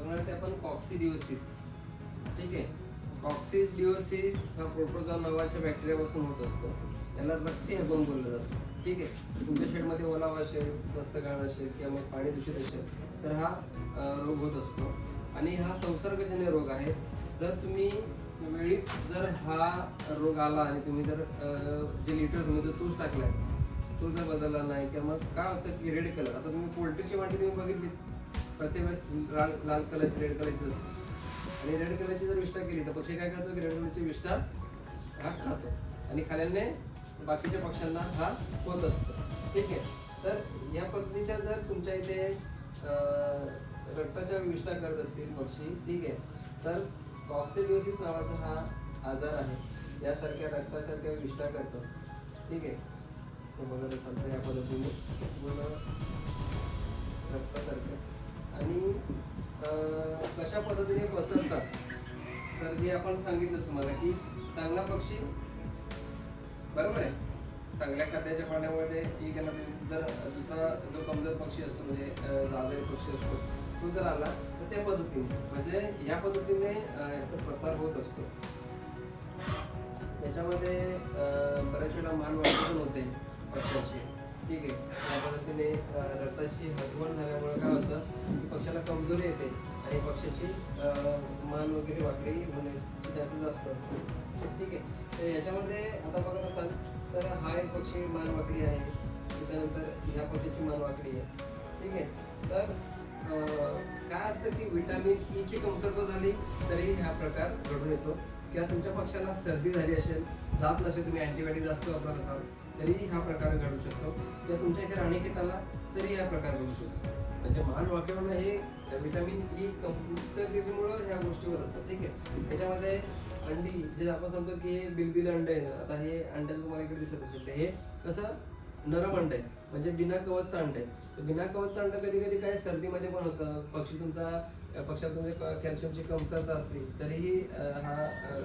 ते आपण कॉक्सिडिओसिस ठीक आहे? कॉक्सिडिओसिस हा प्रोटोझॉन नावाच्या बॅक्टेरियापासून होत असतो. याला रक्ती हगवून बोललं जातं. ठीक आहे? तुमच्या शेडमध्ये ओलावा असेल जास्त गाळ असेल किंवा मग पाणी दूषित असेल तर हा रोग होत असतो. आणि हा संसर्गजन्य रोग आहे. जर तुम्ही वेळीच जर हा रोग आला आणि तुम्ही जर जे लिटर तुम्ही जर तूच टाकलाय तो जर बदलला नाही किंवा मग काय होतं? की रेड कलर आता तुम्ही पोल्ट्रीची वाटी तुम्ही बघितली. प्रत्येक वेळेस लाल लाल कलरची रेड कलरची असते. आणि रेड कलरची जर विष्ठा केली तर पक्षी काय करतो? की रेड कलरची विष्ठा हा खातो. आणि खाल्याने बाकीच्या पक्ष्यांना हा होत असतो. ठीक आहे? तर या पद्धतीच्या जर तुमच्या इथे रक्ताच्या विष्ठा करत असतील पक्षी ठीक आहे? तर कॉक्सिडिओसिस नावाचा हा आजार आहे. यासारख्या रक्तासारख्या विष्ठा करतो. ठीक आहे? तो बघत असाल तर या पद्धतीने पूर्ण रक्तासारखं. आणि अं, कशा पद्धतीने पसरतात? तर जे आपण सांगितलं तुम्हाला की चांगला पक्षी बरोबर आहे? चांगल्या खाद्याच्या पाण्यामध्ये एक आहे ना जर दुसरा जो कमजोर पक्षी असतो म्हणजे अं, पक्षी असतो तो जर आला तर त्या पद्धतीने म्हणजे या पद्धतीने याचा प्रसार होत असतो. याच्यामध्ये अं, बऱ्याच वेळा मान वाढ पण होते पक्ष्याची. ठीक आहे. त्या पद्धतीने रक्ताची हतवण झाल्यामुळे काय होतं की पक्षाला कमजोरी येते आणि पक्षाची मान वगैरे वाकडी म्हणजे होण्याची जास्त जास्त असते. ठीक आहे. तर याच्यामध्ये आता बघत असाल तर हा एक पक्षी मान वाकडी आहे. त्याच्यानंतर ह्या पक्षाची मान वाकडी आहे. ठीक आहे. तर काय असतं की विटॅमिन ई e ची कमतरता झाली तरी हा प्रकार घडून येतो. किंवा तुमच्या पक्षाला सर्दी झाली असेल जात नसेल तुम्ही अँटीबायोटिक जास्त वापरत असाल तरीही हा प्रकार घडू शकतो. किंवा तुमच्या इथे राणीखेत आला तरी हा प्रकार घडू शकतो. म्हणजे मान वाकवणं हे व्हिटॅमिन ई कमतरतेमुळं ह्या गोष्टीवर असतात ठीक आहे? त्याच्यामध्ये अंडी जे आपण सांगतो की हे बिलबिल अंडे आहे आता हे अंड्याचं तुम्हाला इकडे दिसत असेल. हे कसं? नरम अंड आहे म्हणजे बिना कवचचं अंड आहे तर बिना कवचचं अंड कधी कधी काय सर्दीमध्ये पण होतं. पक्षी तुमचा पक्षात तुमच्या कॅल्शियमची कमतरता असली तरीही हा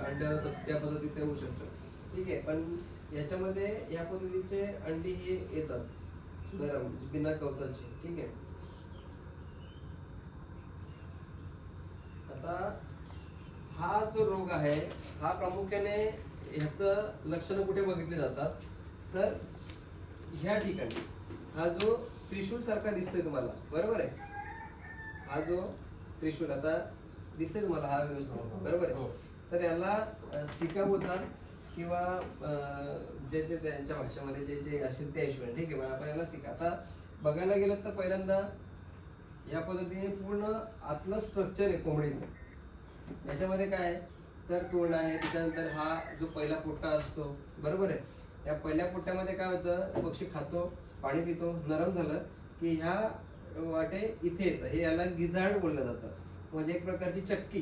अंड्या अंड त्या पद्धतीचे होऊ शकतं. ठीक आहे पण याच्यामध्ये या पद्धतीचे अंडी हे येतात नरम बिना कवचाची ठीक आहे. आता हा जो रोग आहे हा प्रामुख्याने ह्याचं लक्षणं कुठे बघितली जातात? तर ह्या ठिकाणी हा जो त्रिशूल सारखा दिसतोय तुम्हाला बरोबर आहे? हा जो त्रिशूल आता दिसतोय तुम्हाला हा व्यवस्थित बरोबर हो. आहे? तर याला सिका बोलतात किंवा जे जे त्यांच्या भाषेमध्ये जे जे असेल त्या हिशोबाने ठीक आहे पण आपण याला शिका. आता बघायला गेलं तर पहिल्यांदा या पद्धतीने पूर्ण आतलं स्ट्रक्चर आहे कोंबडीचं. याच्यामध्ये काय आहे? तर तोंड आहे त्याच्यानंतर हा जो पहिला पोट्टा असतो बरोबर आहे? या पहिल्या पोट्ट्यामध्ये काय होतं? पक्षी खातो पाणी पितो नरम झालं की ह्या वाटे इथे येतं हे याला गिझाड बोललं जातं. म्हणजे एक प्रकारची चक्की.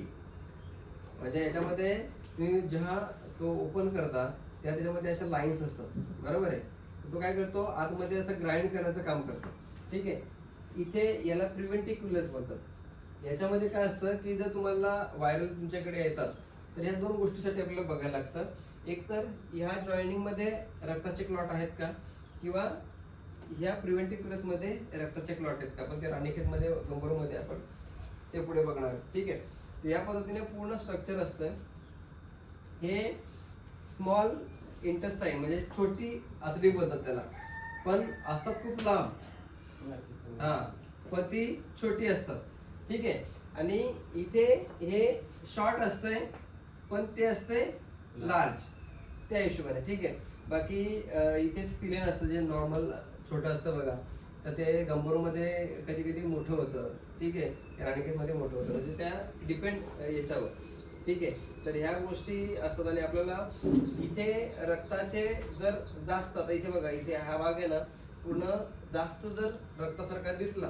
म्हणजे याच्यामध्ये तुम्ही जेव्हा तो ओपन करता त्या त्याच्यामध्ये अशा लाईन्स असतात. बरोबर आहे? तो काय करतो? आतमध्ये असं ग्राइंड करण्याचं काम करतो. ठीक आहे? इथे याला प्रिव्हेंटिक्युलस म्हणतात. याच्यामध्ये काय असतं की जर तुम्हाला व्हायरल तुमच्याकडे येतात तर ह्या दोन गोष्टीसाठी आपल्याला बघायला लागतं. एक तर ह्या जॉईनिंगमध्ये रक्ताचे क्लॉट आहेत का? किंवा ह्या प्रिव्हेंटिक्युलसमध्ये रक्ताचे क्लॉट आहेत का? आपण ते राणीखेतमध्ये मध्ये आपण ते पुढे बघणार. ठीक आहे? तर या पद्धतीने पूर्ण स्ट्रक्चर असतं. हे स्मॉल इंटस्टाईन म्हणजे छोटी आतडी बोलतात त्याला. पण असतात खूप लांब. हा पण ती छोटी असतात. ठीक आहे? आणि इथे हे शॉर्ट असतंय पण ते असते लार्ज त्या हिशोबाने. ठीक आहे? बाकी इथे स्पिलेन असतं जे नॉर्मल छोटं असतं बघा. तर ते गंभीरमध्ये कधी कधी मोठं होतं. ठीक आहे? राणीखेतमध्ये मोठं होतं. म्हणजे त्या डिपेंड याच्यावर. ठीक आहे. तर ह्या गोष्टी असतात आणि आपल्याला इथे रक्ताचे जर जास्त आता इथे बघा इथे हा भाग आहे ना पूर्ण जास्त जर रक्तासारखा दिसला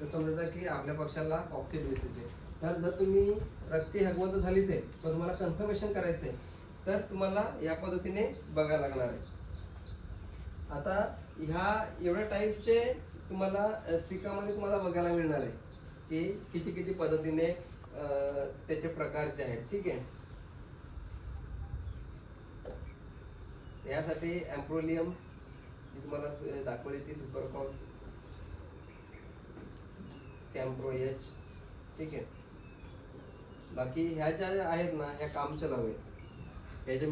तर समजायचा की आपल्या पक्षाला ऑक्सिडेसिस आहे. तर जर तुम्ही रक्ती हगवंत झालीच आहे पण तुम्हाला कन्फर्मेशन करायचं आहे तर तुम्हाला या पद्धतीने बघायला लागणार आहे. आता ह्या एवढ्या टाईपचे तुम्हाला सिकामध्ये तुम्हाला बघायला मिळणार आहे की किती किती पद्धतीने त्याचे प्रकारचे आहेत ठीक आहे? यासाठी अँप्रोलियम जी तुम्हाला दाखवली ती सुपरकॉक्स कॅम्प्रो एच ठीक आहे? बाकी ह्या ज्या आहेत ना ह्या काम चलाव आहेत ह्याच्या